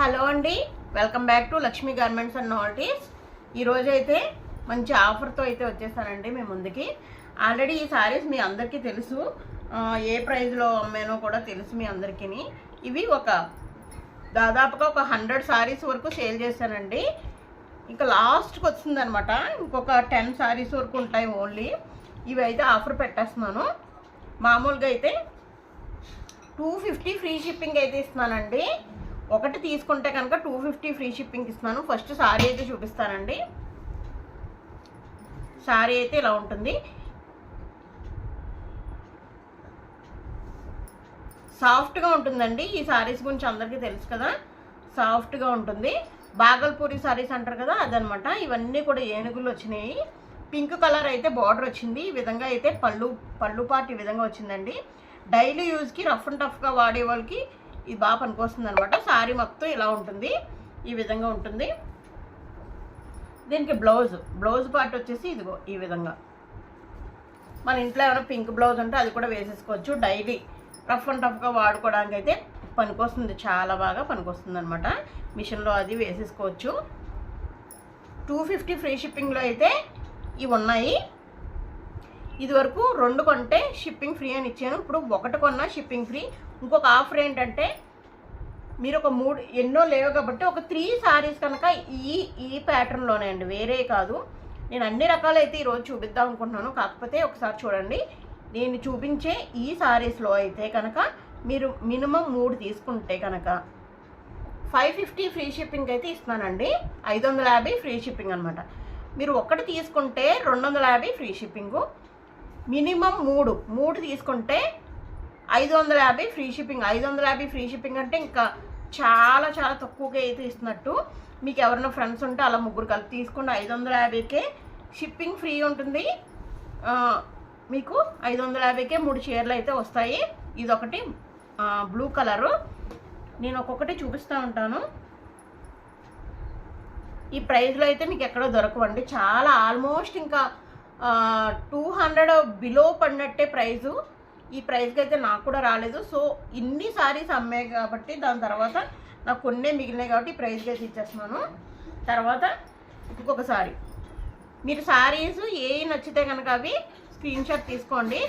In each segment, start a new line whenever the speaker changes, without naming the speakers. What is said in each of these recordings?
Hello అండి. Welcome back to Lakshmi garments and novelties ఈరోజు అయితే మంచి ఆఫర్తో అయితే వచ్చేసానండి మీ ముందుకి. ఆల్రెడీ ఈ సారీస్ మీ అందరికీ తెలుసు. ఏ ప్రైజ్లో అమ్మానో కూడా తెలుసు మీ అందరికీ ఇవి ఒక దాదాపుగా ఒక హండ్రెడ్ సారీస్ వరకు సేల్ చేశానండి. ఇంకా లాస్ట్కి వచ్చిందనమాట. ఇంకొక టెన్ సారీస్ వరకు ఉంటాయి ఓన్లీ. ఇవి అయితే ఆఫర్ పెట్టేస్తున్నాను. మామూలుగా అయితే టూ ఫిఫ్టీ ఫ్రీ షిప్పింగ్ అయితే ఇస్తున్నానండి. ఒకటి తీసుకుంటే కనుక టూ ఫిఫ్టీ ఫ్రీ షిప్పింగ్ ఇస్తున్నాను. ఫస్ట్ శారీ అయితే చూపిస్తానండి. శారీ అయితే ఇలా ఉంటుంది. సాఫ్ట్గా ఉంటుందండి. ఈ శారీస్ గురించి అందరికీ తెలుసు కదా. సాఫ్ట్గా ఉంటుంది. బాగల్పూరి శారీస్ అంటారు కదా అదనమాట. ఇవన్నీ కూడా ఏనుగులు వచ్చినాయి. పింక్ కలర్ అయితే బార్డర్ వచ్చింది. ఈ విధంగా అయితే పళ్ళు పళ్ళు పాటు ఈ విధంగా వచ్చిందండి. డైలీ యూజ్కి రఫ్ అండ్ టఫ్గా వాడే వాళ్ళకి ఇది బాగా పనికొస్తుంది అనమాట శారీ మొత్తం ఇలా ఉంటుంది. ఈ విధంగా ఉంటుంది. దీనికి బ్లౌజ్. బ్లౌజ్ పార్ట్ వచ్చేసి ఇదిగో ఈ విధంగా. మన ఇంట్లో ఏమైనా పింక్ బ్లౌజ్ ఉంటే అది కూడా వేసేసుకోవచ్చు. డైలీ రఫ్ అండ్ టఫ్గా వాడుకోవడానికి అయితే పనికొస్తుంది. చాలా బాగా పనికొస్తుంది అనమాట మిషన్లో అది వేసేసుకోవచ్చు. టూ ఫిఫ్టీ ఫ్రీ షిప్పింగ్లో అయితే ఇవి ఉన్నాయి. ఇదివరకు రెండు కొంటే షిప్పింగ్ ఫ్రీ అని ఇచ్చాను. ఇప్పుడు ఒకటి కొన్నా షిప్పింగ్ ఫ్రీ ఇంకొక ఆఫర్ ఏంటంటే మీరు ఒక మూడు ఎన్నో లేవు కాబట్టి ఒక త్రీ సారీస్ కనుక ఈ ఈ ప్యాటర్న్లోనే అండి. వేరే కాదు. నేను అన్ని రకాలైతే ఈరోజు చూపిద్దాం అనుకుంటున్నాను. కాకపోతే ఒకసారి చూడండి. నేను చూపించే ఈ సారీస్లో అయితే కనుక మీరు మినిమం మూడు తీసుకుంటే కనుక ఫైవ్ ఫిఫ్టీ ఫ్రీ షిప్పింగ్ అయితే ఇస్తున్నానండి. ఐదు వందల యాభై ఫ్రీ షిప్పింగ్ అనమాట మీరు ఒక్కటి తీసుకుంటే రెండు వందల యాభై ఫ్రీ షిప్పింగు మినిమం మూడు. మూడు తీసుకుంటే ఐదు వందల యాభై ఫ్రీ షిప్పింగ్. ఐదు వందల యాభై ఫ్రీ షిప్పింగ్ అంటే ఇంకా చాలా చాలా తక్కువగా అయితే ఇస్తున్నట్టు. మీకు ఎవరైనా ఫ్రెండ్స్ ఉంటే అలా ముగ్గురు కలిపి తీసుకుంటే ఐదు వందల యాభైకే షిప్పింగ్ ఫ్రీ ఉంటుంది. మీకు ఐదు వందల యాభైకే మూడు చీరలు అయితే వస్తాయి. ఇదొకటి. Blue colour. నేను ఒక్కొక్కటి చూపిస్తూ ఉంటాను. ఈ ప్రైస్లో అయితే మీకు ఎక్కడో దొరకవండి. చాలా ఆల్మోస్ట్ ఇంకా టూ హండ్రెడ్ బిలో పడినట్టే ప్రైజు. ఈ ప్రైస్కి అయితే నాకు కూడా రాలేదు. సో ఇన్ని సారీస్ అమ్మాయి కాబట్టి దాని తర్వాత నాకు కొన్నే మిగిలినాయి కాబట్టి ఈ ప్రైస్కి అయితే ఇచ్చేస్తున్నాను. తర్వాత ఇంకొక సారీ. మీరు సారీస్ ఏ నచ్చితే కనుక అవి స్క్రీన్ షాట్ తీసుకోండి.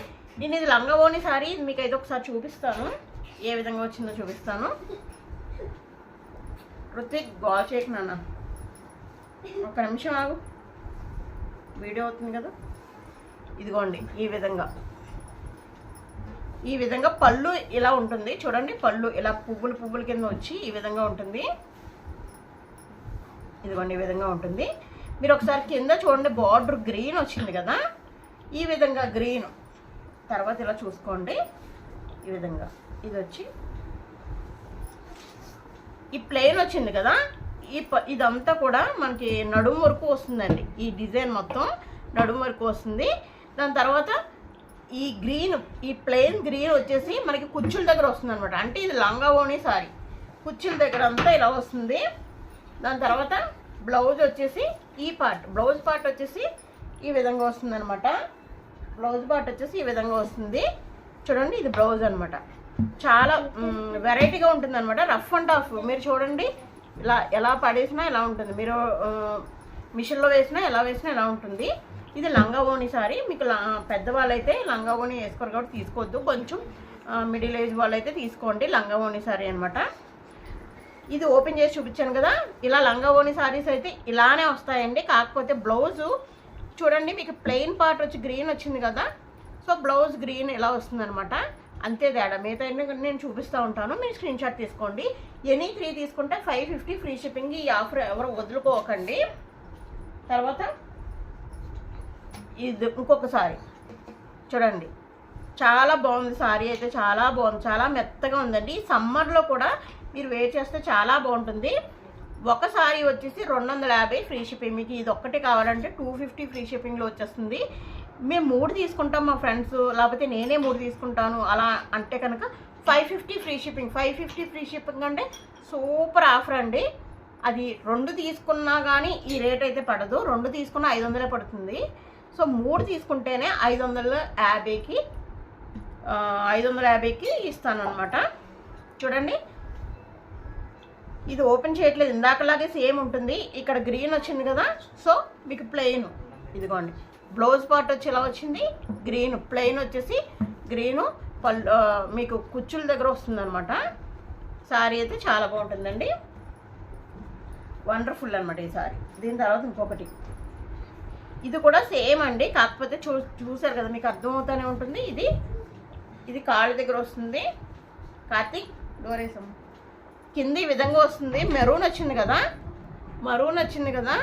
నేను ఇది లంగవోని సారీ. మీకు అయితే ఒకసారి చూపిస్తాను. ఏ విధంగా వచ్చిందో చూపిస్తాను. రుతిక్ గోల్ చేయకు నాన్న. ఒక నిమిషం ఆగు. వీడియో అవుతుంది కదా? ఇదిగోండి ఈ విధంగా. ఈ విధంగా పళ్ళు ఇలా ఉంటుంది. చూడండి పళ్ళు ఇలా పువ్వులు పువ్వుల కింద వచ్చి ఈ విధంగా ఉంటుంది. ఇదిగోండి ఈ విధంగా ఉంటుంది. మీరు ఒకసారి కింద చూడండి బార్డర్ గ్రీన్ వచ్చింది కదా? ఈ విధంగా గ్రీన్. తర్వాత ఇలా చూసుకోండి. ఈ విధంగా. ఇది వచ్చి ఈ ప్లెయిన్ వచ్చింది కదా? ఈ ప- ఇదంతా కూడా మనకి నడుము వరకు వస్తుందండి. ఈ డిజైన్ మొత్తం నడుము వరకు వస్తుంది. దాని తర్వాత ఈ గ్రీన్ ఈ ప్లెయిన్ గ్రీన్ వచ్చేసి మనకి కుచ్చుల దగ్గర వస్తుంది అనమాట అంటే ఇది లంగా ఓణి సారీ. కుచ్చుల దగ్గర అంతా ఇలా వస్తుంది. దాని తర్వాత బ్లౌజ్ వచ్చేసి ఈ పార్ట్ బ్లౌజ్ పార్ట్ వచ్చేసి ఈ విధంగా వస్తుంది అనమాట బ్లౌజ్ పార్ట్ వచ్చేసి ఈ విధంగా వస్తుంది. చూడండి ఇది బ్లౌజ్ అనమాట చాలా వెరైటీగా ఉంటుంది అనమాట రఫ్ అండ్ టఫ్. మీరు చూడండి ఇలా ఎలా పడేసినా ఎలా ఉంటుంది. మీరు మిషన్లో వేసినా ఎలా వేసినా ఎలా ఉంటుంది. ఇది లంగా ఓణి సారీ. మీకు లా- పెద్దవాళ్ళు అయితే లంగా ఓణి వేసుకోరు కాబట్టి తీసుకోవద్దు. కొంచెం మిడిల్ ఏజ్ వాళ్ళు అయితే తీసుకోండి లంగా ఓణి సారీ అనమాట ఇది ఓపెన్ చేసి చూపించాను కదా. ఇలా లంగా ఓణి సారీస్ అయితే ఇలానే వస్తాయండి. కాకపోతే బ్లౌజు చూడండి మీకు ప్లెయిన్ పార్ట్ వచ్చి గ్రీన్ వచ్చింది కదా. సో బ్లౌజ్ గ్రీన్ ఇలా వస్తుంది అనమాట అంతే తేడా. మిగతా నేను చూపిస్తూ ఉంటాను. మీరు స్క్రీన్ షాట్ తీసుకోండి. ఎనీ త్రీ తీసుకుంటే ఫైవ్ ఫిఫ్టీ ఫ్రీ షిప్పింగ్ ఈ ఆఫర్ ఎవరు వదులుకోకండి. తర్వాత ఇది ఇంకొకసారి. చూడండి. చాలా బాగుంది సారీ అయితే చాలా బాగుంది. చాలా మెత్తగా ఉందండి. సమ్మర్లో కూడా మీరు వేర్ చేస్తే చాలా బాగుంటుంది. ఒక సారీ వచ్చేసి రెండు వందల యాభై ఫ్రీ షిప్పింగ్ మీకు ఇది ఒక్కటి కావాలంటే టూ ఫిఫ్టీ ఫ్రీ షిప్పింగ్లో వచ్చేస్తుంది. మేము మూడు తీసుకుంటాం మా ఫ్రెండ్స్ లేకపోతే నేనే మూడు తీసుకుంటాను అలా అంటే కనుక five fifty free shipping five fifty free shipping అంటే సూపర్ ఆఫర్ అండి. అది రెండు తీసుకున్నా కానీ ఈ రేట్ అయితే పడదు. రెండు తీసుకున్నా ఐదు వందలే పడుతుంది. సో మూడు తీసుకుంటేనే ఐదు వందల యాభైకి ఐదు వందల యాభైకి ఇస్తాను చూడండి. ఇది ఓపెన్ చేయట్లేదు. ఇందాకలాగే సేమ్ ఉంటుంది. ఇక్కడ గ్రీన్ వచ్చింది కదా. సో మీకు ప్లెయిన్. ఇదిగోండి. బ్లౌజ్ పార్ట్ వచ్చి ఎలా వచ్చింది? గ్రీన్ ప్లెయిన్ వచ్చేసి గ్రీను పళ్ళు మీకు కుచ్చుల దగ్గర వస్తుంది అనమాట శారీ అయితే చాలా బాగుంటుందండి. వండర్ఫుల్ అనమాట ఈ సారీ. దీని తర్వాత ఇంకొకటి. ఇది కూడా సేమ్ అండి కాకపోతే చూ చూసారు కదా మీకు అర్థమవుతూనే ఉంటుంది. ఇది ఇది కాళ్ళ దగ్గర వస్తుంది. కార్తీక్ డోరేసం కింద ఈ విధంగా వస్తుంది. మెరూన్ వచ్చింది కదా మరూన్ వచ్చింది కదా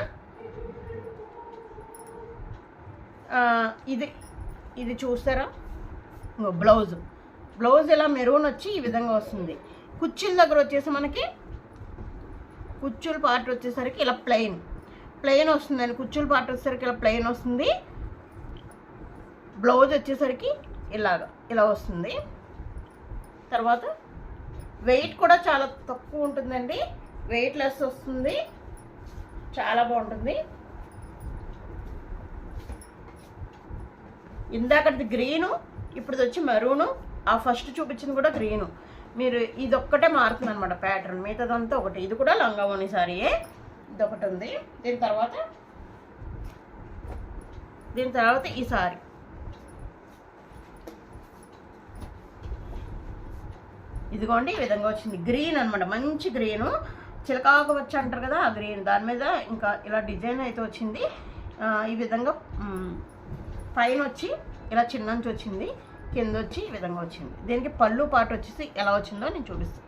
ఆ, ఇది ఇది చూస్తారా? బ్లౌజ్. బ్లౌజ్ ఇలా మెరూన్ వచ్చి ఈ విధంగా వస్తుంది. కుర్చీల దగ్గర వచ్చేసి మనకి కుచ్చుల పార్ట్ వచ్చేసరికి ఇలా ప్లెయిన్ ప్లెయిన్ వస్తుందండి. కుచ్చుల పార్ట్ వచ్చేసరికి ఇలా ప్లెయిన్ వస్తుంది. బ్లౌజ్ వచ్చేసరికి ఇలాగ ఇలా వస్తుంది. తర్వాత వెయిట్ కూడా చాలా తక్కువ ఉంటుందండి. వెయిట్ లెస్ వస్తుంది. చాలా బాగుంటుంది. ఇందాకటిది గ్రీను ఇప్పుడు వచ్చి మెరూను ఆ ఫస్ట్ చూపించింది కూడా గ్రీను మీరు ఇది ఒక్కటే మారుతుంది అనమాట ప్యాటర్న్ మిగతాదంతా ఒకటి. ఇది కూడా లంగావోని సారీయే ఇది ఒకటి ఉంది. దీని తర్వాత దీని తర్వాత ఈ సారీ ఇదిగోండి ఈ విధంగా వచ్చింది. గ్రీన్ అనమాట మంచి గ్రీను చిలకాకు వచ్చి అంటారు కదా ఆ గ్రీన్ దాని మీద ఇంకా ఇలా డిజైన్ అయితే వచ్చింది. ఈ విధంగా పైన వచ్చి ఇలా చిన్నంచి వచ్చింది కింద వచ్చి ఈ విధంగా వచ్చింది. దీనికి పళ్ళు పాటు వచ్చేసి ఎలా వచ్చిందో నేను చూపిస్తాను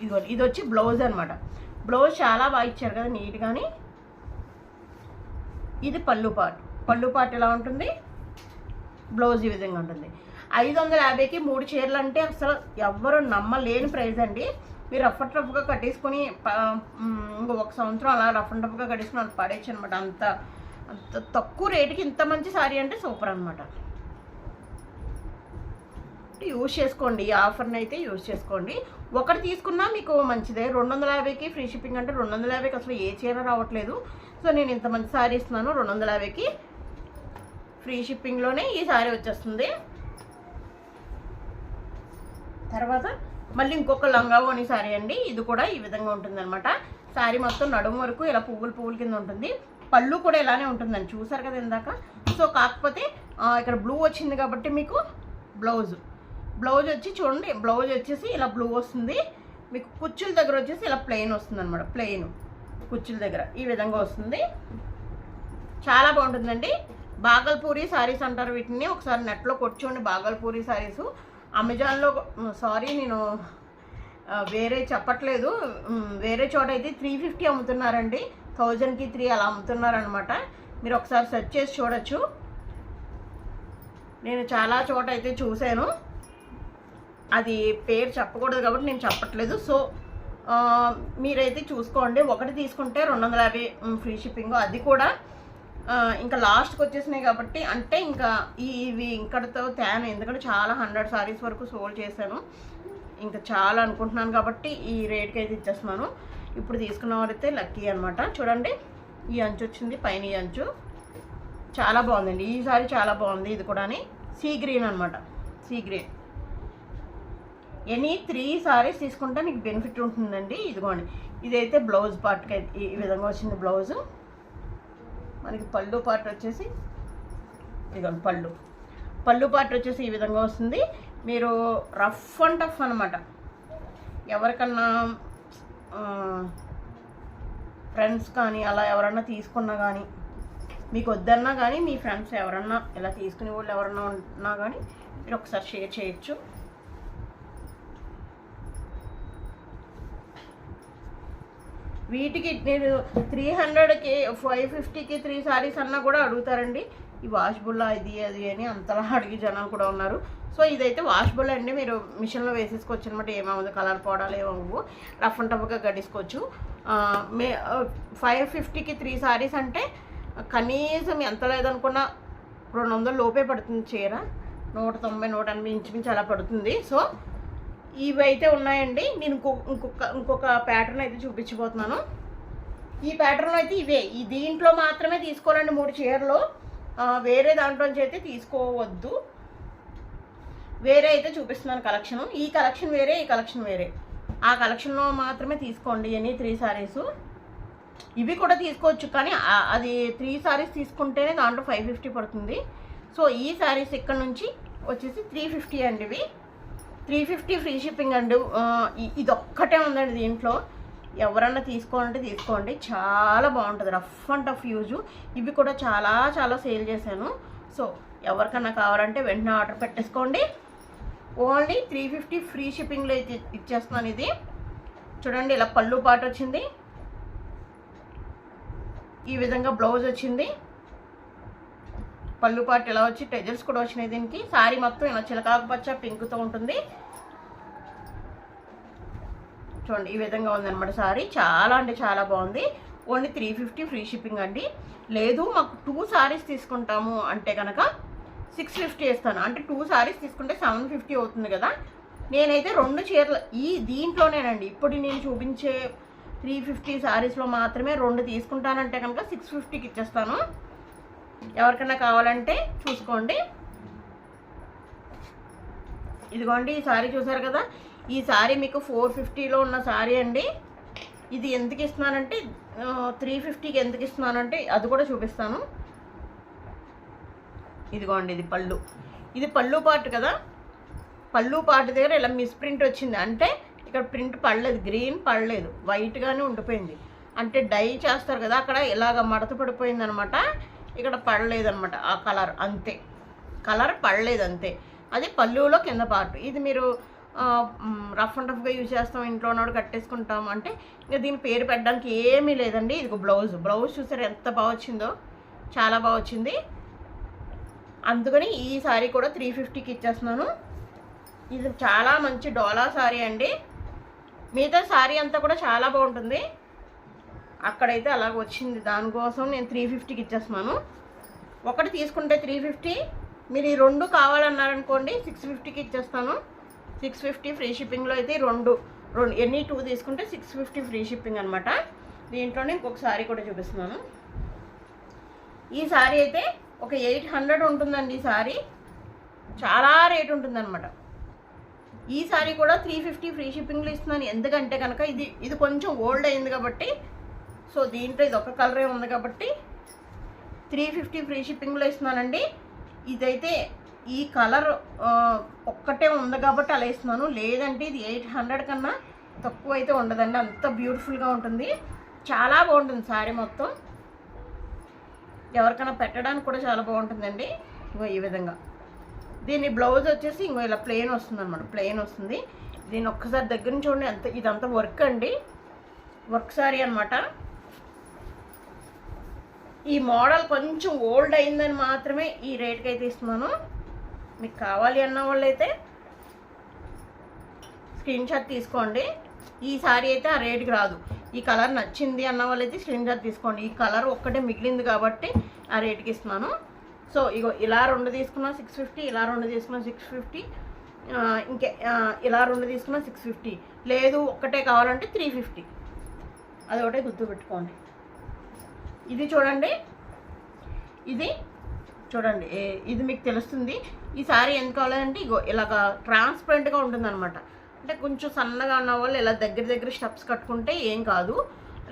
ఇదిగో ఇది వచ్చి బ్లౌజ్ అనమాట బ్లౌజ్ చాలా బాగా ఇచ్చారు కదా నీట్గాని ఇది పళ్ళు పాటు. పళ్ళు పాటు ఎలా ఉంటుంది? బ్లౌజ్ ఈ విధంగా ఉంటుంది. ఐదు వందల యాభైకి మూడు చీరలు అంటే అసలు ఎవ్వరు నమ్మలేని ప్రైస్ అండి. మీరు రఫ్ అండ్ రఫ్గా కట్టేసుకొని ఇంకో ఒక సంవత్సరం అలా రఫ్ అండ్ రఫ్గా కట్టేసుకుని అది పడేయచ్చు అనమాట అంత. అంత తక్కువ రేటుకి ఇంత మంచి సారీ అంటే సూపర్ అనమాట యూజ్ చేసుకోండి. ఈ ఆఫర్ని అయితే యూజ్ చేసుకోండి. ఒకటి తీసుకున్నా మీకు మంచిదే. రెండు వందల యాభైకి ఫ్రీ షిప్పింగ్ అంటే రెండు వందల యాభైకి అసలు ఏ చీర రావట్లేదు. సో నేను ఇంత మంచి సారీ ఇస్తున్నాను. రెండు వందల యాభైకి ఫ్రీ షిప్పింగ్లోనే ఈ సారీ వచ్చేస్తుంది. తర్వాత మళ్ళీ ఇంకొక లంగావోని సారీ అండి. ఇది కూడా ఈ విధంగా ఉంటుందన్నమాట. శారీ మొత్తం నడుము వరకు ఇలా పువ్వులు పువ్వుల కింద ఉంటుంది. పళ్ళు కూడా ఇలానే ఉంటుందండి. చూసారు కదా ఇందాక? సో కాకపోతే ఇక్కడ బ్లూ వచ్చింది కాబట్టి మీకు బ్లౌజ్ బ్లౌజ్ వచ్చి చూడండి బ్లౌజ్ వచ్చేసి ఇలా బ్లూ వస్తుంది. మీకు కుచ్చుల దగ్గర వచ్చేసి ఇలా ప్లెయిన్ వస్తుంది అనమాట ప్లెయిన్ కుచ్చుల దగ్గర. ఈ విధంగా వస్తుంది. చాలా బాగుంటుందండి. బాగల్పూరి సారీస్ అంటారు వీటిని. ఒకసారి నెట్లో కొట్టుకోండి బాగల్పూరి సారీస్ అమెజాన్లో సారీ నేను వేరే చెప్పట్లేదు. వేరే చోట అయితే త్రీ ఫిఫ్టీ అమ్ముతున్నారండి. థౌజండ్కి త్రీ అలా అమ్ముతున్నారనమాట మీరు ఒకసారి సెర్చ్ చేసి చూడొచ్చు. నేను చాలా చోట అయితే చూశాను. అది పేరు చెప్పకూడదు కాబట్టి నేను చెప్పట్లేదు. సో మీరైతే చూసుకోండి. ఒకటి తీసుకుంటే రెండు వందల యాభై ఫ్రీ షిప్పింగ్ అది కూడా. ఇంకా లాస్ట్కి వచ్చేసినాయి కాబట్టి అంటే ఇంకా ఈ- ఇవి ఇంకటితో తేను. ఎందుకంటే చాలా హండ్రెడ్ సారీస్ వరకు సోల్డ్ చేశాను. ఇంకా చాలా అనుకుంటున్నాను కాబట్టి ఈ రేట్కి అయితే ఇచ్చేస్తున్నాను. ఇప్పుడు తీసుకున్న వారైతే లక్కీ అనమాట చూడండి ఈ అంచు వచ్చింది పైన ఈ అంచు. చాలా బాగుందండి. ఈ సారీ చాలా బాగుంది ఇది కూడా సీ గ్రీన్ అనమాట sea green. Any three sarees తీసుకుంటే మీకు బెనిఫిట్ ఉంటుందండి. ఇదిగోండి. ఇదైతే బ్లౌజ్ పార్ట్కి అయితే ఈ విధంగా వచ్చింది బ్లౌజు. మనకి పళ్ళు పార్ట్ వచ్చేసి ఇదిగోండి పళ్ళు. పళ్ళు పార్ట్ వచ్చేసి ఈ విధంగా వస్తుంది. మీరు రఫ్ అండ్ టఫ్ అనమాట ఎవరికన్నా ఫ్రెండ్స్ కానీ అలా ఎవరన్నా తీసుకున్నా కానీ మీకు వద్దన్నా కానీ మీ ఫ్రెండ్స్ ఎవరన్నా ఇలా తీసుకునే వాళ్ళు ఎవరన్నా ఉన్నా కానీ మీరు ఒకసారి షేర్ చేయొచ్చు. వీటికి నేను త్రీ హండ్రెడ్కి ఫైవ్ ఫిఫ్టీకి త్రీ సారీస్ అన్నా కూడా అడుగుతారండి. ఈ వాష్బుల్లా ఇది అది అని అంతలా అడిగి జనాలు కూడా ఉన్నారు. సో ఇదైతే వాష్బుల్ అండి మీరు మిషన్లో వేసేసుకోవచ్చు అనమాట ఏమవుతుంది కలర్ పోవడాలు ఏమవు రఫ్ అండ్ టఫ్గా గడిసుకోవచ్చు మే ఫైవ్ ఫిఫ్టీకి త్రీ సారీస్ అంటే కనీసం ఎంత లేదనుకున్నా రెండు వందల లోపే పడుతుంది చీర. నూట తొంభై నూట ఎనభై ఇంచుమించు అలా పడుతుంది. సో ఇవి అయితే ఉన్నాయండి. నేను ఇంకొక ఇంకొక ఇంకొక ప్యాటర్న్ అయితే చూపించబోతున్నాను. ఈ ప్యాటర్న్ అయితే ఇవే. ఈ దీంట్లో మాత్రమే తీసుకోవాలండి మూడు చీరలు. వేరే వేరే దాంట్లోంచి అయితే తీసుకోవద్దు. వేరే అయితే చూపిస్తున్నాను కలెక్షన్ ఈ కలెక్షన్ వేరే ఈ కలెక్షన్ వేరే. ఆ కలెక్షన్లో మాత్రమే తీసుకోండి ఎనీ త్రీ శారీస్ ఇవి కూడా తీసుకోవచ్చు కానీ అది త్రీ సారీస్ తీసుకుంటేనే దాంట్లో ఫైవ్ ఫిఫ్టీ పడుతుంది. సో ఈ సారీస్ ఇక్కడ నుంచి వచ్చేసి త్రీ ఫిఫ్టీ అండి ఇవి. త్రీ ఫిఫ్టీ ఫ్రీ షిప్పింగ్ అండి. ఇది ఒక్కటే ఉందండి దీంట్లో. ఎవరన్నా తీసుకోవాలంటే తీసుకోండి. చాలా బాగుంటుంది. Rough and tough use. ఇవి కూడా చాలా చాలా సేల్ చేశాను. సో ఎవరికన్నా కావాలంటే వెంటనే ఆర్డర్ పెట్టేసుకోండి. ఓన్లీ త్రీ ఫిఫ్టీ ఫ్రీ షిప్పింగ్లో అయితే ఇచ్చేస్తున్నాను ఇది. చూడండి ఇలా పళ్ళు పాట వచ్చింది. ఈ విధంగా బ్లౌజ్ వచ్చింది. పళ్ళు పాటు ఇలా వచ్చి టెజల్స్ కూడా వచ్చినాయి దీనికి. శారీ మొత్తం ఇలా చిలకాకు పచ్చ పింక్తో ఉంటుంది. చూడండి ఈ విధంగా ఉందన్నమాట సారీ. చాలా అంటే చాలా బాగుంది. Only three fifty free shipping అండి. లేదు మాకు టూ సారీస్ తీసుకుంటాము అంటే కనుక సిక్స్ ఫిఫ్టీ ఇస్తాను అంటే టూ సారీస్ తీసుకుంటే సెవెన్ ఫిఫ్టీ అవుతుంది కదా. నేనైతే రెండు చీరలు ఈ దీంట్లోనేనండి. ఇప్పుడు నేను చూపించే త్రీ ఫిఫ్టీ సారీస్లో మాత్రమే రెండు తీసుకుంటానంటే కనుక సిక్స్ ఫిఫ్టీకి ఇచ్చేస్తాను. ఎవరికైనా కావాలంటే చూసుకోండి. ఇదిగోండి ఈ సారీ చూసారు కదా? ఈ సారీ మీకు ఫోర్ ఫిఫ్టీలో ఉన్న సారీ అండి. ఇది ఎందుకు ఇస్తున్నానంటే త్రీ ఫిఫ్టీకి ఎందుకు ఇస్తున్నానంటే అది కూడా చూపిస్తాను. ఇదిగోండి ఇది పళ్ళు. ఇది పళ్ళు పార్ట్ కదా? పళ్ళు పాటు దగ్గర ఇలా మిస్ ప్రింట్ వచ్చింది. అంటే ఇక్కడ ప్రింట్ పడలేదు గ్రీన్ పడలేదు. వైట్గానే ఉండిపోయింది. అంటే డై చేస్తారు కదా అక్కడ ఇలాగ మడత పడిపోయింది అనమాట ఇక్కడ పడలేదనమాట ఆ కలర్ అంతే. కలర్ పడలేదు అంతే. అది పళ్ళులో కింద పార్ట్ ఇది మీరు రఫ్ అండ్ రఫ్గా యూజ్ చేస్తాం ఇంట్లో కట్టేసుకుంటాం అంటే ఇంకా దీని పేరు పెట్టడానికి ఏమీ లేదండి. ఇది బ్లౌజ్ బ్లౌజ్ చూసారు ఎంత బాగా వచ్చిందో? చాలా బాగా వచ్చింది. అందుకని ఈ సారీ కూడా త్రీ ఫిఫ్టీకి ఇచ్చేస్తున్నాను. ఇది చాలా మంచి డోలా శారీ అండి. మిగతా శారీ అంతా కూడా చాలా బాగుంటుంది. అక్కడైతే అలాగ వచ్చింది. దానికోసం నేను త్రీ ఫిఫ్టీకి ఇచ్చేస్తున్నాను. ఒకటి తీసుకుంటే త్రీ ఫిఫ్టీ మీరు ఈ రెండు కావాలన్నారనుకోండి సిక్స్ ఫిఫ్టీకి ఇచ్చేస్తాను. సిక్స్ ఫిఫ్టీ ఫ్రీ షిప్పింగ్లో అయితే రెండు రెండు ఎన్ని టూ తీసుకుంటే సిక్స్ ఫిఫ్టీ ఫ్రీ షిప్పింగ్ అనమాట దీంట్లోనే ఇంకొక శారీ కూడా చూపిస్తున్నాను. ఈ శారీ అయితే ఒక ఎయిట్ హండ్రెడ్ ఉంటుందండి ఈ సారీ. చాలా రేట్ ఉంటుందన్నమాట. ఈ సారీ కూడా త్రీ ఫిఫ్టీ ఫ్రీ షిప్పింగ్లో ఇస్తున్నాను. ఎందుకంటే కనుక ఇది ఇది కొంచెం ఓల్డ్ అయింది కాబట్టి సో దీంట్లో ఇది ఒక కలరే ఉంది కాబట్టి త్రీ ఫిఫ్టీ ఫ్రీ షిప్పింగ్లో ఇస్తున్నానండి. ఇదైతే ఈ కలర్ ఒక్కటే ఉంది కాబట్టి అలా ఇస్తున్నాను. లేదంటే ఇది ఎయిట్ హండ్రెడ్ కన్నా తక్కువ అయితే ఉండదండి. అంత బ్యూటిఫుల్గా ఉంటుంది. చాలా బాగుంటుంది శారీ మొత్తం. ఎవరికైనా పెట్టడానికి కూడా చాలా బాగుంటుందండి. ఇంకో ఈ విధంగా. దీని బ్లౌజ్ వచ్చేసి ఇంకో ఇలా ప్లెయిన్ వస్తుంది అనమాట ప్లెయిన్ వస్తుంది. దీన్ని ఒక్కసారి దగ్గర నుంచి చూడండి ఎంత ఇదంతా వర్క్ అండి. వర్క్ సారీ అనమాట ఈ మోడల్ కొంచెం ఓల్డ్ అయిందని మాత్రమే ఈ రేట్కి అయితే ఇస్తున్నాను. మీకు కావాలి అన్న వాళ్ళైతే స్క్రీన్ షాట్ తీసుకోండి. ఈ సారీ అయితే ఆ రేటుకి రాదు. ఈ కలర్ నచ్చింది అన్న వాళ్ళైతే స్క్రీన్ షాట్ తీసుకోండి. ఈ కలర్ ఒక్కటే మిగిలింది కాబట్టి ఆ రేటుకి ఇస్తున్నాను. సో ఇగో ఇలా రెండు తీసుకున్నా సిక్స్ ఫిఫ్టీ ఇలా రెండు తీసుకున్నా సిక్స్ ఫిఫ్టీ ఇంకే ఇలా రెండు తీసుకున్నా సిక్స్ ఫిఫ్టీ లేదు ఒక్కటే కావాలంటే త్రీ ఫిఫ్టీ అది ఒకటే గుర్తుపెట్టుకోండి ఇది చూడండి. ఇది చూడండి. ఇది మీకు తెలుస్తుంది. ఈ సారీ ఎంత కావాలంటే ఇగో ఇలాగ ట్రాన్స్పరెంట్గా ఉంటుందన్నమాట. అంటే కొంచెం సన్నగా ఉన్న వాళ్ళు ఇలా దగ్గర దగ్గర స్టెప్స్ కట్టుకుంటే ఏం కాదు.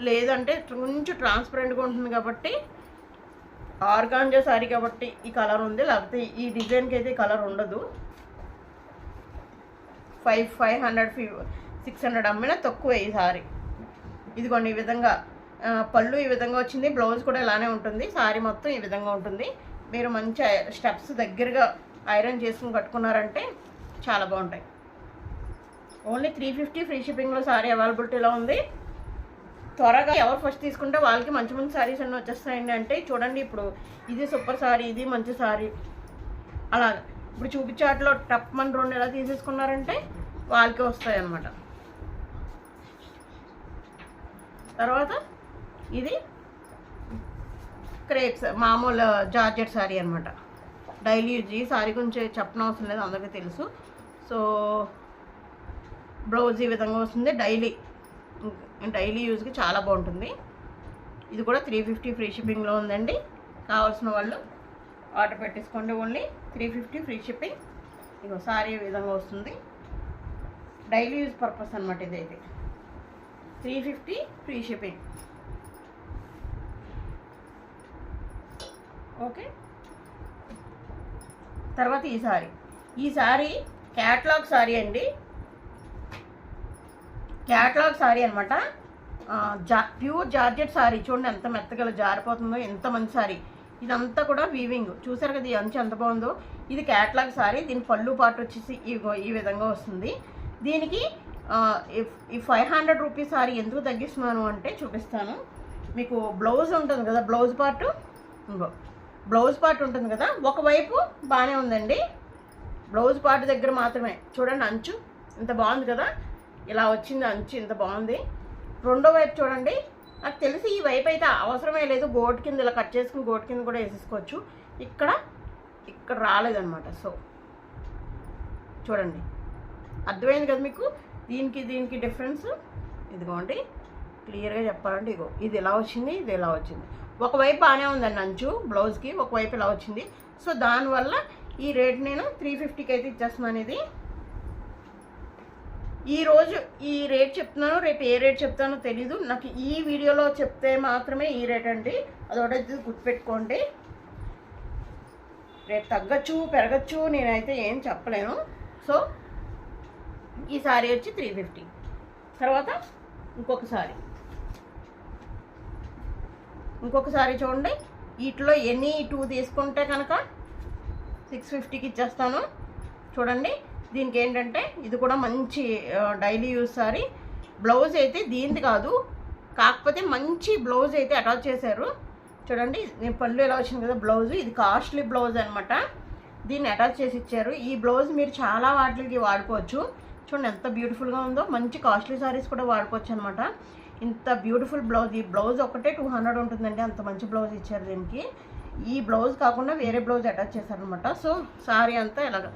లేదంటే కొంచెం ట్రాన్స్పరెంట్గా ఉంటుంది కాబట్టి ఆర్గాంజా శారీ కాబట్టి ఈ కలర్ ఉంది. లేకపోతే ఈ డిజైన్కి అయితే కలర్ ఉండదు. Five five hundred five six hundred అమ్మినా తక్కువ ఈ సారీ. ఇదిగోండి ఈ విధంగా పళ్ళు ఈ విధంగా వచ్చింది. బ్లౌజ్ కూడా ఇలానే ఉంటుంది. సారీ మొత్తం ఈ విధంగా ఉంటుంది. మీరు మంచి స్టెప్స్ దగ్గరగా ఐరన్ చేసుకుని కట్టుకున్నారంటే చాలా బాగుంటాయి. ఓన్లీ త్రీ ఫిఫ్టీ ఫ్రీ షిప్పింగ్లో సారీ అవైలబిలిటీలో ఉంది? త్వరగా ఎవరు ఫస్ట్ తీసుకుంటే వాళ్ళకి మంచి మంచి సారీస్ అన్నీ వచ్చేస్తాయండి అంటే చూడండి ఇప్పుడు ఇది సూపర్ సారీ ఇది మంచి సారీ అలా ఇప్పుడు చూపించే వాటిలో టప్ మన రెండు ఎలా తీసేసుకున్నారంటే వాళ్ళకి వస్తాయి అన్నమాట తర్వాత ఇది క్రేప్స్ మామూలు జార్జెట్ శారీ అనమాట డైలీ యూజ్ ఈ శారీ గురించి చెప్పనవసరం లేదు అందరికీ తెలుసు. సో బ్లౌజ్ ఈ విధంగా వస్తుంది. డైలీ డైలీ యూజ్కి చాలా బాగుంటుంది. ఇది కూడా త్రీ ఫిఫ్టీ ఫ్రీ షిప్పింగ్లో ఉందండి. కావాల్సిన వాళ్ళు ఆర్డర్ పెట్టేసుకోండి only. Three fifty free shipping ఇగో సారీ విధంగా వస్తుంది. డైలీ యూజ్ పర్పస్ అనమాట ఇదైతే three fifty free shipping okay? తర్వాత ఈ సారీ. ఈ సారీ క్యాట్లాగ్ సారీ అండి. క్యాటలాగ్ సారీ అనమాట జా ప్యూర్ జార్జెట్ సారీ. చూడండి ఎంత మెత్తగా జారిపోతుందో ఎంత మంచి సారీ. ఇదంతా కూడా వీవింగ్ చూసారు కదా ఈ అంచు ఎంత బాగుందో? ఇది క్యాట్లాగ్ సారీ. దీని పళ్ళు పాటు వచ్చేసి ఈ విధంగా వస్తుంది. దీనికి ఇఫ్- ఈ ఫైవ్ హండ్రెడ్ రూపీస్ సారీ ఎందుకు తగ్గిస్తున్నాను అంటే చూపిస్తాను. మీకు బ్లౌజ్ ఉంటుంది కదా బ్లౌజ్ పార్ట్ ఇంకో బ్లౌజ్ పార్ట్ ఉంటుంది కదా ఒకవైపు బాగానే ఉందండి. బ్లౌజ్ పార్ట్ దగ్గర మాత్రమే. చూడండి అంచు ఇంత బాగుంది కదా. ఇలా వచ్చింది అంచు ఇంత బాగుంది. రెండో వైపు చూడండి. నాకు తెలిసి ఈ వైపు అయితే అవసరమే లేదు. గోట్ కింద ఇలా కట్ చేసుకుని గోట్ కింద కూడా వేసేసుకోవచ్చు. ఇక్కడ ఇక్కడ రాలేదనమాట సో చూడండి. అర్థమైంది కదా మీకు? దీనికి దీనికి డిఫరెన్స్. ఇదిగోండి. క్లియర్గా చెప్పాలంటే ఇగో ఇది ఎలా వచ్చింది ఇది ఎలా వచ్చింది. ఒకవైపు బాగానే ఉందండి అంచు బ్లౌజ్కి. ఒకవైపు ఇలా వచ్చింది. సో దానివల్ల ఈ రేట్ నేను త్రీ ఫిఫ్టీకి అయితే ఇచ్చేస్తున్నాను ఇది. ఈరోజు ఈ రేట్ చెప్తున్నాను రేపు ఏ రేట్ చెప్తానో తెలీదు. నాకు ఈ వీడియోలో చెప్తే మాత్రమే ఈ రేట్ అండి. అదొకటి గుర్తుపెట్టుకోండి. రేపు తగ్గచ్చు పెరగచ్చు నేనైతే ఏం చెప్పలేను. సో ఈ సారీ వచ్చి త్రీ ఫిఫ్టీ తర్వాత ఇంకొకసారి. ఇంకొకసారి చూడండి. వీటిలో ఎన్ని టూ తీసుకుంటే కనుక సిక్స్ ఫిఫ్టీకి ఇచ్చేస్తాను. చూడండి. దీనికి ఏంటంటే ఇది కూడా మంచి డైలీ యూస్ సారీ. బ్లౌజ్ అయితే దీనిది కాదు. కాకపోతే మంచి బ్లౌజ్ అయితే అటాచ్ చేశారు. చూడండి నేను పళ్ళు ఎలా వచ్చింది కదా బ్లౌజ్. ఇది కాస్ట్లీ బ్లౌజ్ అనమాట దీన్ని అటాచ్ చేసి ఇచ్చారు. ఈ బ్లౌజ్ మీరు చాలా వాటికి వాడుకోవచ్చు. చూడండి ఎంత బ్యూటిఫుల్గా ఉందో. మంచి కాస్ట్లీ సారీస్ కూడా వాడుకోవచ్చు అనమాట ఇంత బ్యూటిఫుల్ బ్లౌజ్. ఈ బ్లౌజ్ ఒకటే టూ హండ్రెడ్ ఉంటుందండి. అంత మంచి బ్లౌజ్ ఇచ్చారు దీనికి. ఈ బ్లౌజ్ కాకుండా వేరే బ్లౌజ్ అటాచ్ చేశారనమాట సో సారీ అంతా ఇలాగ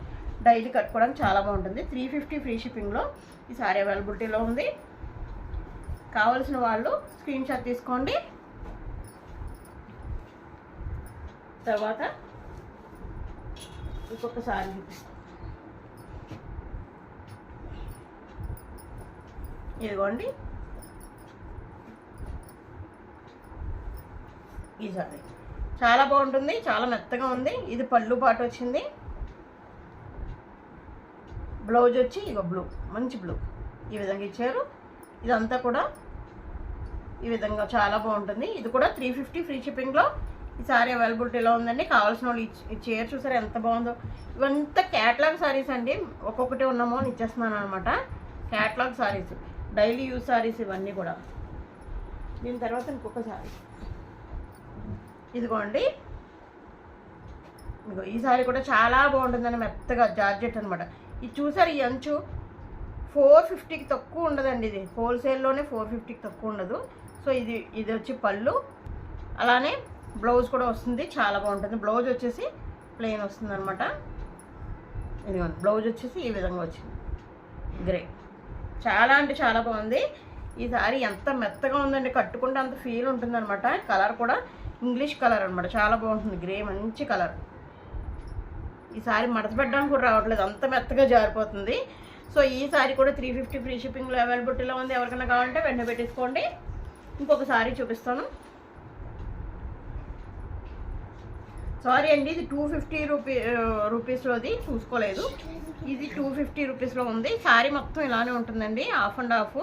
డైలీ కట్టుకోవడానికి చాలా బాగుంటుంది. త్రీ ఫిఫ్టీ ఫ్రీ షిప్పింగ్లో ఈ సారీ అవైలబిలిటీలో ఉంది. కావాల్సిన వాళ్ళు స్క్రీన్ షాట్ తీసుకోండి. తర్వాత ఇంకొక సారీ ఇదిగోండి. ఈ సారీ. చాలా బాగుంటుంది. చాలా మెత్తగా ఉంది. ఇది పళ్ళు పాటు వచ్చింది. బ్లౌజ్ వచ్చి ఇక బ్లూ మంచి బ్లూ. ఈ విధంగా ఇచ్చారు. ఇదంతా కూడా ఈ విధంగా చాలా బాగుంటుంది. ఇది కూడా త్రీ ఫిఫ్టీ ఫ్రీ షిప్పింగ్లో ఈ సారీ అవైలబిలిటీలో ఉందండి. కావాల్సిన వాళ్ళు ఈ- చీర చూసారు ఎంత బాగుందో. ఇవంతా క్యాట్లాగ్ సారీస్ అండి. ఒక్కొక్కటి ఉన్నామో అని ఇచ్చేస్తున్నాను అనమాట catalogue sarees daily use sarees ఇవన్నీ కూడా. దీని తర్వాత ఇంకొక సారీ ఇదిగోండి. ఇదిగో ఈ సారీ కూడా చాలా బాగుంటుందని మెత్తగా జార్జెట్ అనమాట ఇది చూసారు ఈ అంచు? ఫోర్ ఫిఫ్టీకి తక్కువ ఉండదండి ఇది. హోల్సేల్లోనే ఫోర్ ఫిఫ్టీకి తక్కువ ఉండదు. సో ఇది ఇది వచ్చి పళ్ళు. అలానే బ్లౌజ్ కూడా వస్తుంది. చాలా బాగుంటుంది. బ్లౌజ్ వచ్చేసి ప్లెయిన్ వస్తుంది అనమాట ఇదిగోండి బ్లౌజ్ వచ్చేసి ఈ విధంగా వచ్చింది. గ్రే చాలా అంటే చాలా బాగుంది. ఈ సారీ ఎంత మెత్తగా ఉందండి. కట్టుకుంటే అంత ఫీల్ ఉంటుంది అనమాట కలర్ కూడా ఇంగ్లీష్ కలర్ అనమాట చాలా బాగుంటుంది. గ్రే మంచి కలర్ ఈ మడత పెట్టడానికి కూడా రావట్లేదు. అంత మెత్తగా జారిపోతుంది. సో ఈ సారీ కూడా త్రీ ఫిఫ్టీ ఫ్రీ షిప్పింగ్లో అవైలబిలిటీలో ఉంది. ఎవరికైనా కావాలంటే వెంటనే పెట్టేసుకోండి. ఇంకొక సారీ చూపిస్తాను. సారీ అండి ఇది టూ ఫిఫ్టీ రూపీ రూపీస్లోది చూసుకోలేదు. ఇది టూ ఫిఫ్టీ రూపీస్లో ఉంది. సారీ మొత్తం ఇలానే ఉంటుందండి. హాఫ్ అండ్ హాఫ్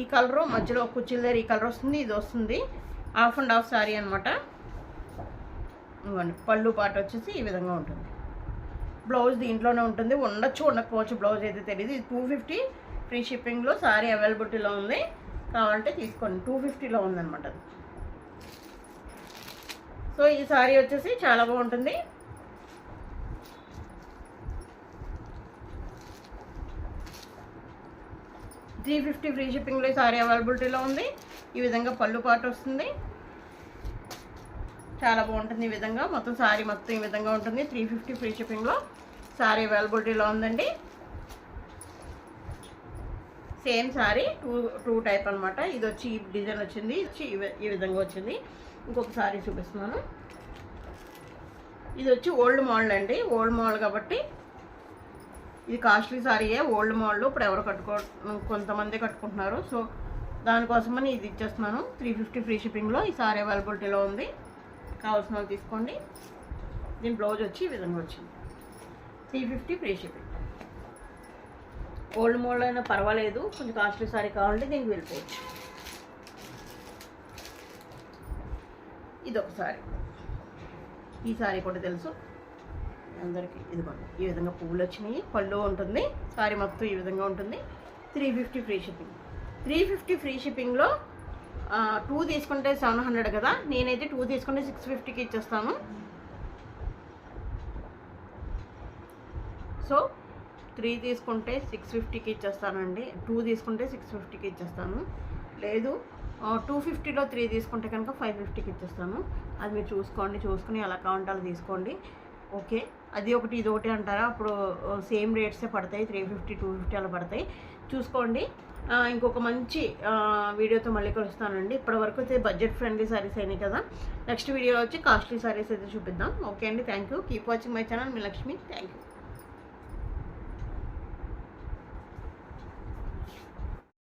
ఈ కలరు మధ్యలో కుర్చీల దగ్గర ఈ కలర్ వస్తుంది ఇది వస్తుంది. హాఫ్ అండ్ హాఫ్ సారీ అనమాట ఇవ్వండి. పళ్ళు పాట వచ్చేసి ఈ విధంగా ఉంటుంది. బ్లౌజ్ దీంట్లోనే ఉంటుంది. ఉండొచ్చు ఉండకపోవచ్చు బ్లౌజ్ అయితే తెలియదు ఇది టూ ఫిఫ్టీ ఫ్రీ షిప్పింగ్లో సారీ అవైలబిలిటీలో ఉంది. కావాలంటే తీసుకోండి. టూ ఫిఫ్టీలో ఉందన్నమాట అది. సో ఈ సారీ వచ్చేసి చాలా బాగుంటుంది. త్రీ ఫిఫ్టీ ఫ్రీ షిప్పింగ్లో ఈ సారీ అవైలబిలిటీలో ఉంది. ఈ విధంగా పళ్ళు పాట వస్తుంది. చాలా బాగుంటుంది ఈ విధంగా. మొత్తం శారీ మొత్తం ఈ విధంగా ఉంటుంది. త్రీ ఫిఫ్టీ ఫ్రీ షిప్పింగ్లో శారీ అవైలబిలిటీలో ఉందండి. Same sari two two type అనమాట ఇది వచ్చి ఈ డిజైన్ వచ్చింది. వచ్చి ఈ వి- ఈ విధంగా వచ్చింది. ఇంకొక శారీ చూపిస్తున్నాను. ఇది వచ్చి ఓల్డ్ మోడల్ అండి. ఓల్డ్ మోడల్ కాబట్టి ఇది కాస్ట్లీ శారీయే ఓల్డ్ మోడల్ ఇప్పుడు ఎవరు కట్టుకో కొంతమంది కట్టుకుంటున్నారు. సో దానికోసమని ఇది ఇచ్చేస్తున్నాను. త్రీ ఫిఫ్టీ ఫ్రీ షిప్పింగ్లో ఈ సారీ అవైలబిలిటీలో ఉంది. కావాల్సిన వాళ్ళు తీసుకోండి. దీని బ్లౌజ్ వచ్చి ఈ విధంగా వచ్చింది. Three fifty free shipping. Old model అయినా పర్వాలేదు. కొంచెం కాస్ట్లీ సారీ కావాలంటే దీనికి వెళ్ళిపోవచ్చు. ఇది సారీ. ఈ సారీ కూడా తెలుసు. అందరికీ ఇదిగోండి. ఈ విధంగా పువ్వులు వచ్చినాయి. పళ్ళు ఉంటుంది. సారీ మొత్తం ఈ విధంగా ఉంటుంది. Three fifty free shipping. Three fifty free షిప్పింగ్లో టూ తీసుకుంటే సెవెన్ హండ్రెడ్ కదా? నేనైతే టూ తీసుకుంటే సిక్స్ ఫిఫ్టీకి ఇచ్చేస్తాను. సో త్రీ తీసుకుంటే సిక్స్ ఫిఫ్టీకి ఇచ్చేస్తానండి. టూ తీసుకుంటే సిక్స్ ఫిఫ్టీకి ఇచ్చేస్తాను. లేదు టూ ఫిఫ్టీలో త్రీ తీసుకుంటే కనుక ఫైవ్ ఫిఫ్టీకి ఇచ్చేస్తాను. అది మీరు చూసుకోండి చూసుకుని ఎలా కావాలంటే అలా తీసుకోండి. ఓకే అది ఒకటి ఇది ఒకటి అంటారా? అప్పుడు సేమ్ రేట్సే పడతాయి. త్రీ ఫిఫ్టీ టూ ఫిఫ్టీ అలా పడతాయి. చూసుకోండి. ఇంకొక మంచి వీడియోతో మళ్ళీ కలుస్తానండి. ఇప్పటివరకు అయితే బడ్జెట్ ఫ్రెండ్లీ సారీస్ అయినాయి కదా. నెక్స్ట్ వీడియోలో వచ్చి కాస్ట్లీ సారీస్ అయితే చూపిద్దాం. ఓకే అండి. Thank you keep watching my channel me Lakshmi. Thank you